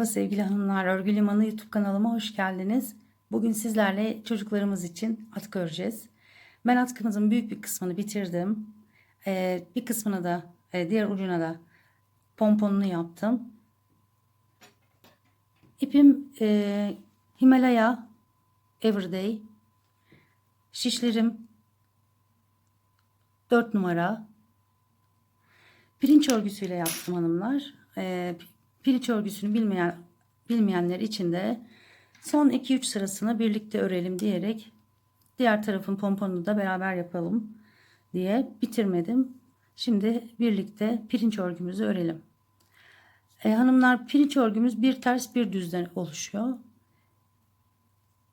Merhaba sevgili hanımlar, Örgü Limanı YouTube kanalıma hoş geldiniz. Bugün sizlerle çocuklarımız için atkı öreceğiz. Ben atkımızın büyük bir kısmını bitirdim. Ee, bir kısmını da, e, diğer ucuna da pomponunu yaptım. İpim e, Himalaya Everyday. Şişlerim 4 numara. Pirinç örgüsüyle yaptım hanımlar. Ee, pirinç örgüsünü bilmeyen bilmeyenler için de son 2-3 sırasını birlikte örelim diyerek diğer tarafın pomponunu da beraber yapalım diye bitirmedim. Şimdi birlikte pirinç örgümüzü örelim. Ee, hanımlar pirinç örgümüz bir ters bir düzden oluşuyor.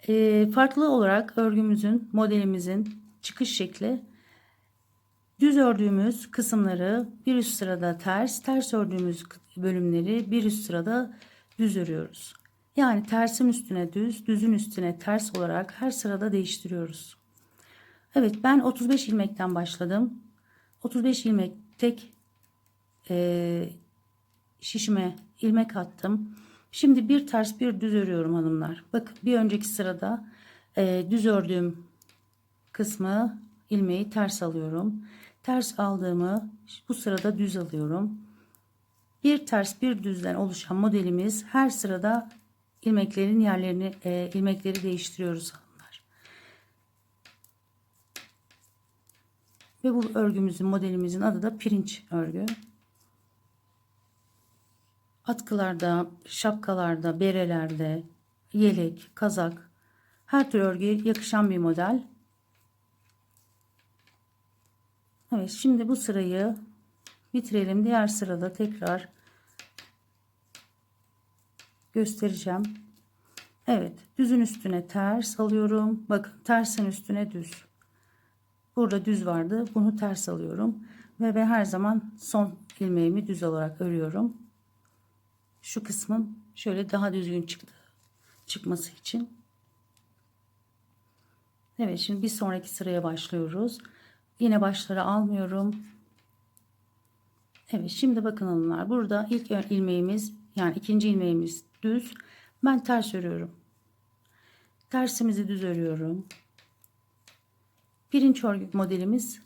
Ee, farklı olarak örgümüzün modelimizin çıkış şekli Düz ördüğümüz kısımları bir üst sırada ters, ters ördüğümüz bölümleri bir üst sırada düz örüyoruz. Yani tersin üstüne düz, düzün üstüne ters olarak her sırada değiştiriyoruz. Evet ben 35 ilmekten başladım. 35 ilmek tek e, şişime ilmek attım. Şimdi bir ters bir düz örüyorum hanımlar. Bakın bir önceki sırada e, düz ördüğüm kısmı ilmeği ters alıyorum. Ters aldığımı bu sırada düz alıyorum. Bir ters bir düzden oluşan modelimiz her sırada ilmeklerin yerlerini e, ilmekleri değiştiriyoruz hanımlar. Ve bu örgümüzün modelimizin adı da pirinç örgü. Atkılarda, şapkalarda, berelerde, yelek, kazak her tür örgüye yakışan bir model. Evet şimdi bu sırayı bitirelim. Diğer sırada tekrar göstereceğim. Evet düzün üstüne ters alıyorum. Bakın tersin üstüne düz. Burada düz vardı. Bunu ters alıyorum. Ve ben her zaman son ilmeğimi düz olarak örüyorum. Şu kısmın şöyle daha düzgün çıktı. Çıkması için. Evet şimdi bir sonraki sıraya başlıyoruz. Yine başları almıyorum. Evet şimdi bakın hanımlar burada ilk ilmeğimiz yani ikinci ilmeğimiz düz. Ben ters örüyorum. Tersimizi düz örüyorum. Pirinç örgü modelimiz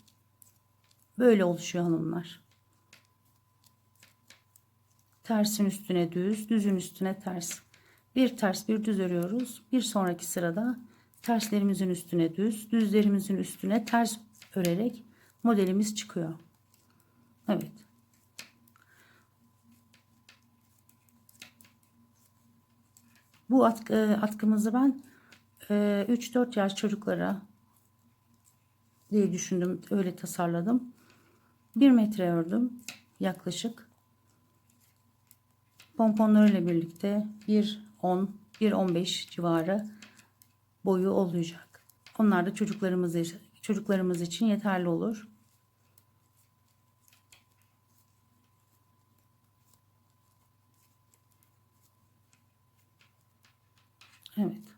böyle oluşuyor hanımlar. Tersin üstüne düz, düzün üstüne ters. Bir ters bir düz örüyoruz. Bir sonraki sırada terslerimizin üstüne düz, düzlerimizin üstüne ters örerek modelimiz çıkıyor. Evet. Bu atkı, e, atkımızı ben 3-4 e, yaş çocuklara diye düşündüm. Öyle tasarladım. 1 metre ördüm yaklaşık. Pomponlarıyla birlikte 1-10, 1-15 civarı boyu olacak. Onlar da çocuklarımız çocuklarımız için yeterli olur. Evet.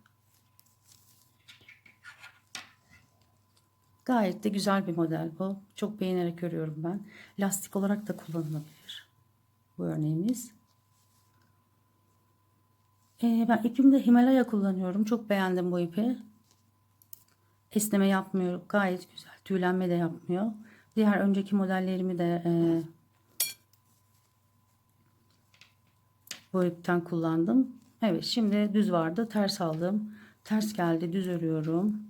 Gayet de güzel bir model bu. Çok beğenerek örüyorum ben. Lastik olarak da kullanılabilir. Bu örneğimiz. Ee, ben ipimde Himalaya kullanıyorum. Çok beğendim bu ipi. Esneme yapmıyor. Gayet güzel. Tüylenme de yapmıyor. Diğer önceki modellerimi de e, bu ipten kullandım. Evet şimdi düz vardı. Ters aldım. Ters geldi. Düz örüyorum.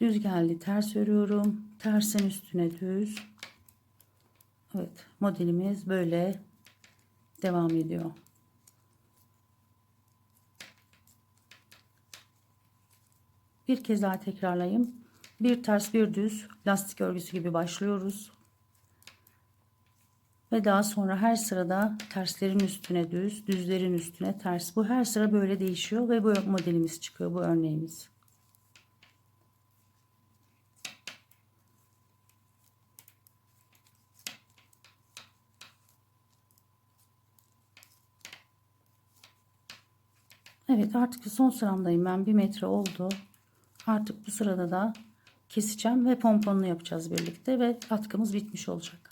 Düz geldi. Ters örüyorum. Tersin üstüne düz. Evet modelimiz böyle devam ediyor. Bir kez daha tekrarlayayım. Bir ters bir düz lastik örgüsü gibi başlıyoruz. Ve daha sonra her sırada terslerin üstüne düz, düzlerin üstüne ters. Bu her sıra böyle değişiyor ve bu modelimiz çıkıyor, bu örneğimiz. Evet artık son sıramdayım ben bir metre oldu. Artık bu sırada da keseceğim ve pomponunu yapacağız birlikte ve atkımız bitmiş olacak.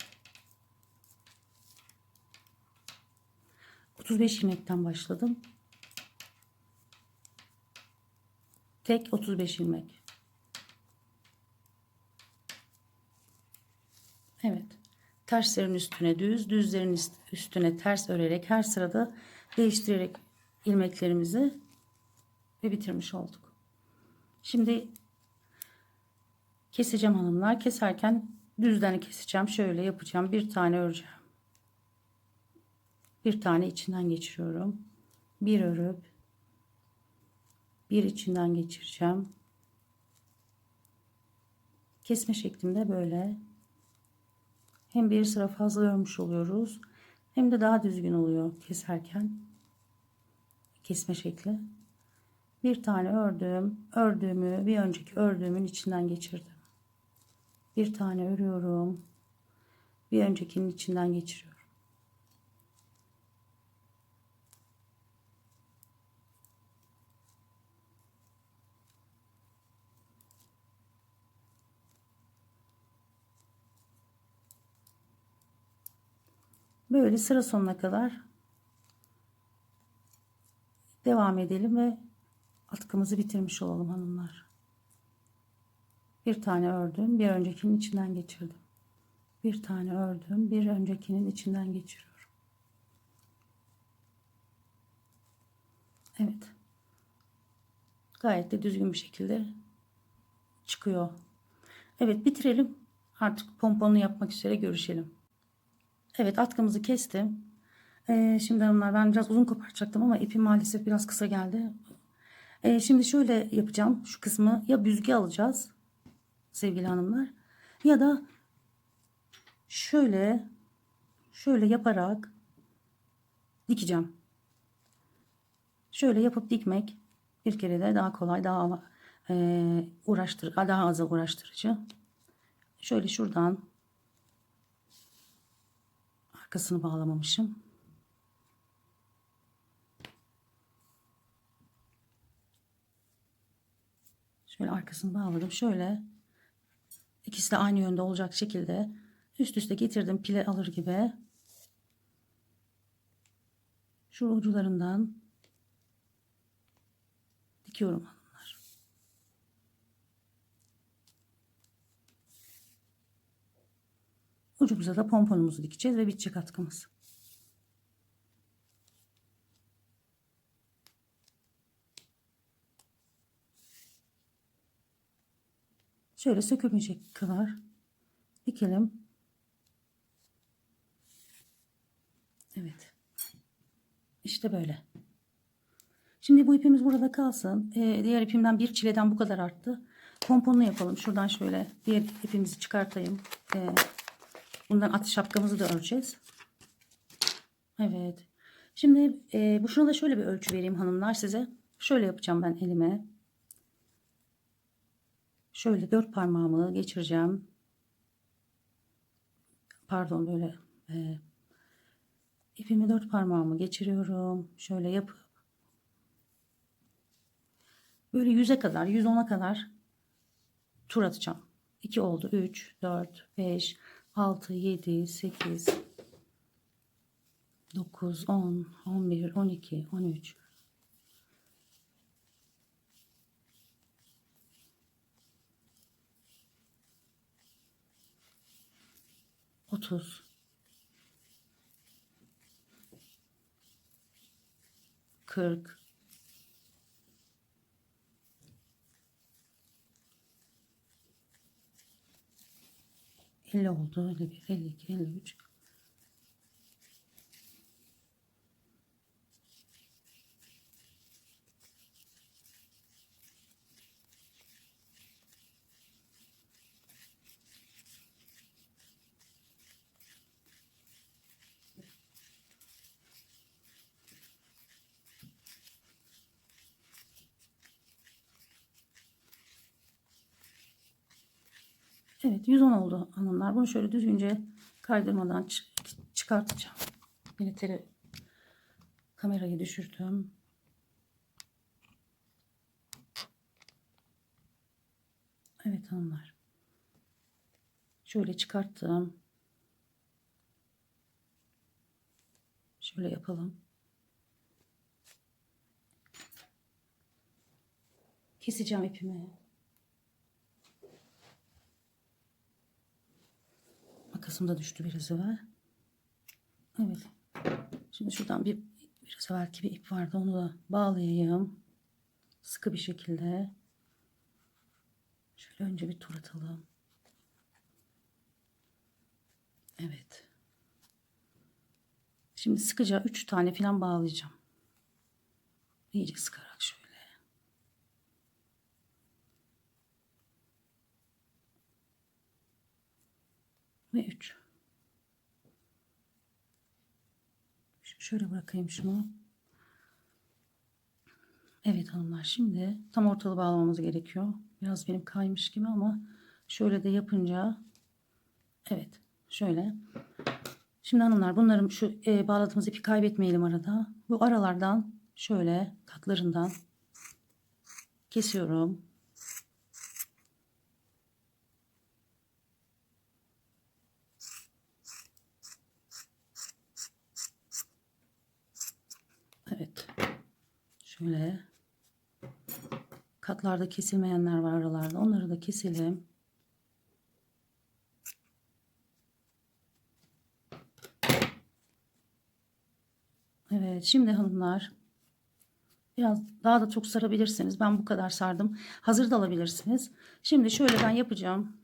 35 ilmekten başladım. Tek 35 ilmek. Evet. Terslerin üstüne düz, düzlerin üst- üstüne ters örerek her sırada değiştirerek ilmeklerimizi ve bitirmiş olduk. Şimdi keseceğim hanımlar. Keserken düzden keseceğim. Şöyle yapacağım. Bir tane öreceğim. Bir tane içinden geçiriyorum. Bir örüp bir içinden geçireceğim. Kesme şeklinde böyle. Hem bir sıra fazla örmüş oluyoruz. Hem de daha düzgün oluyor keserken. Kesme şekli. Bir tane ördüm. Ördüğümü bir önceki ördüğümün içinden geçirdim. Bir tane örüyorum. Bir öncekinin içinden geçiriyorum. Böyle sıra sonuna kadar devam edelim ve atkımızı bitirmiş olalım hanımlar. Bir tane ördüm, bir öncekinin içinden geçirdim. Bir tane ördüm, bir öncekinin içinden geçiriyorum. Evet. Gayet de düzgün bir şekilde çıkıyor. Evet bitirelim. Artık pomponunu yapmak üzere görüşelim. Evet atkımızı kestim. Ee, şimdi hanımlar ben biraz uzun kopartacaktım ama ipim maalesef biraz kısa geldi. Ee, şimdi şöyle yapacağım. Şu kısmı ya büzge alacağız sevgili hanımlar ya da şöyle şöyle yaparak dikeceğim. Şöyle yapıp dikmek bir kere de daha kolay, daha e, uğraştır, daha az uğraştırıcı. Şöyle şuradan arkasını bağlamamışım. Şöyle arkasını bağladım. Şöyle ikisi de aynı yönde olacak şekilde üst üste getirdim pile alır gibi. Şu ucularından dikiyorum hanımlar. Ucumuza da pomponumuzu dikeceğiz ve bitecek atkımız. Şöyle sökülmeyecek kadar dikelim. Evet. İşte böyle. Şimdi bu ipimiz burada kalsın. Ee, diğer ipimden bir çileden bu kadar arttı. Pomponlu yapalım. Şuradan şöyle diğer ipimizi çıkartayım. Ee, bundan atış şapkamızı da öreceğiz. Evet. Şimdi e, bu şuna da şöyle bir ölçü vereyim hanımlar size. Şöyle yapacağım ben elime. Şöyle dört parmağımı geçireceğim. Pardon böyle e, ipimi dört parmağımı geçiriyorum. Şöyle yapıp böyle yüze kadar, 110'a kadar tur atacağım. 2 oldu. 3, 4, 5, 6, 7, 8, 9, 10, 11, 12, 13, 30 40 50 oldu. 51 52 53 Evet 110 oldu hanımlar. Bunu şöyle düzgünce kaydırmadan çıkartacağım. Yine tele kamerayı düşürdüm. Evet hanımlar. Şöyle çıkarttım. Şöyle yapalım. Keseceğim ipimi. Makasım da düştü biraz evvel. Evet. Şimdi şuradan bir biraz evvelki bir ip vardı. Onu da bağlayayım. Sıkı bir şekilde. Şöyle önce bir tur atalım. Evet. Şimdi sıkıca 3 tane falan bağlayacağım. İyice sıkarak şöyle. Ve 3. Şöyle bırakayım şunu. Evet hanımlar şimdi tam ortalı bağlamamız gerekiyor. Biraz benim kaymış gibi ama şöyle de yapınca evet şöyle. Şimdi hanımlar bunların şu e, bağladığımız ipi kaybetmeyelim arada. Bu aralardan şöyle katlarından kesiyorum. Evet. Şöyle katlarda kesilmeyenler var aralarda. Onları da keselim. Evet, şimdi hanımlar biraz daha da çok sarabilirsiniz. Ben bu kadar sardım. Hazır da alabilirsiniz. Şimdi şöyle ben yapacağım.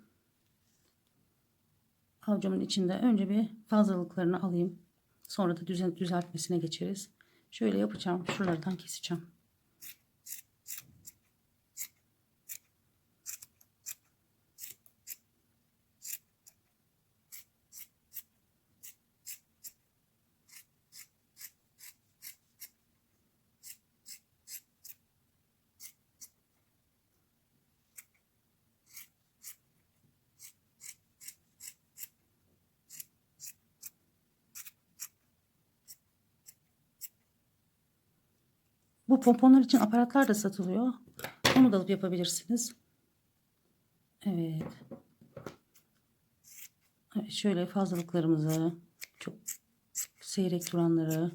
Avucumun içinde önce bir fazlalıklarını alayım. Sonra da düzen, düzeltmesine geçeriz. Şöyle yapacağım. Şuralardan keseceğim. Bu pomponlar için aparatlar da satılıyor. Onu da alıp yapabilirsiniz. Evet. Evet, şöyle fazlalıklarımızı çok seyrek duranları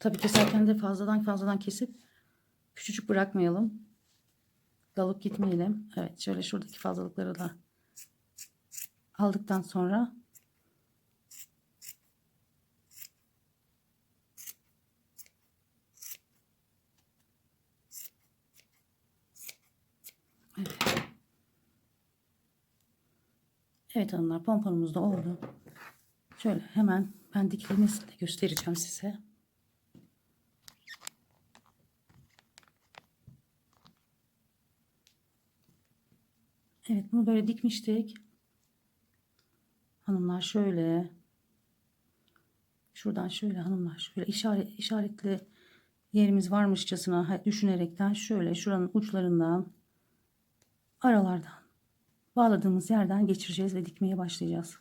Tabii keserken de fazladan fazladan kesip küçücük bırakmayalım. Dalıp gitmeyelim. Evet şöyle şuradaki fazlalıkları da aldıktan sonra Evet. Evet hanımlar pomponumuz da oldu. Şöyle hemen ben dikilmesini de göstereceğim size. Evet bunu böyle dikmiştik. Hanımlar şöyle. Şuradan şöyle hanımlar şöyle işaret, işaretli yerimiz varmışçasına düşünerekten şöyle şuranın uçlarından aralardan bağladığımız yerden geçireceğiz ve dikmeye başlayacağız.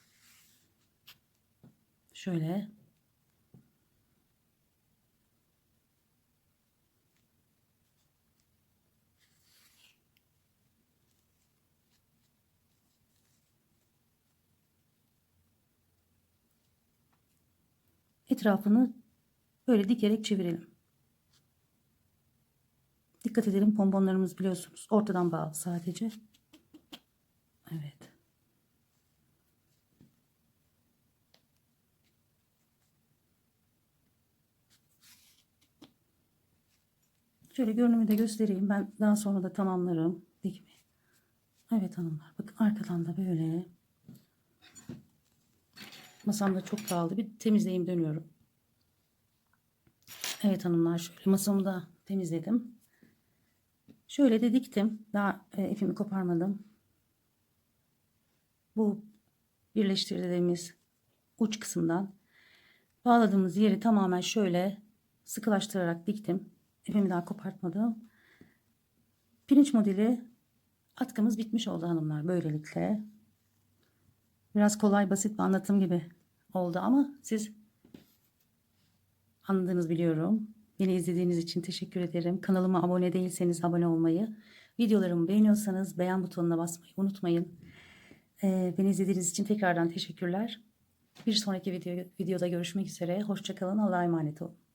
Şöyle etrafını böyle dikerek çevirelim. Dikkat edelim pomponlarımız biliyorsunuz ortadan bağlı sadece. Evet. Şöyle görünümü de göstereyim. Ben daha sonra da tamamlarım. Dikmeyi. Evet hanımlar. Bakın arkadan da böyle Masamda çok dağıldı. Bir temizleyeyim dönüyorum. Evet hanımlar şöyle masamı da temizledim. Şöyle de diktim. Daha e, ipimi koparmadım. Bu birleştirdiğimiz uç kısımdan bağladığımız yeri tamamen şöyle sıkılaştırarak diktim. İpimi daha kopartmadım. Pirinç modeli atkımız bitmiş oldu hanımlar böylelikle. Biraz kolay basit bir anlatım gibi oldu ama siz anladığınız biliyorum. Beni izlediğiniz için teşekkür ederim. Kanalıma abone değilseniz abone olmayı, videolarımı beğeniyorsanız beğen butonuna basmayı unutmayın. Ee, beni izlediğiniz için tekrardan teşekkürler. Bir sonraki video, videoda görüşmek üzere. Hoşçakalın. Allah'a emanet olun.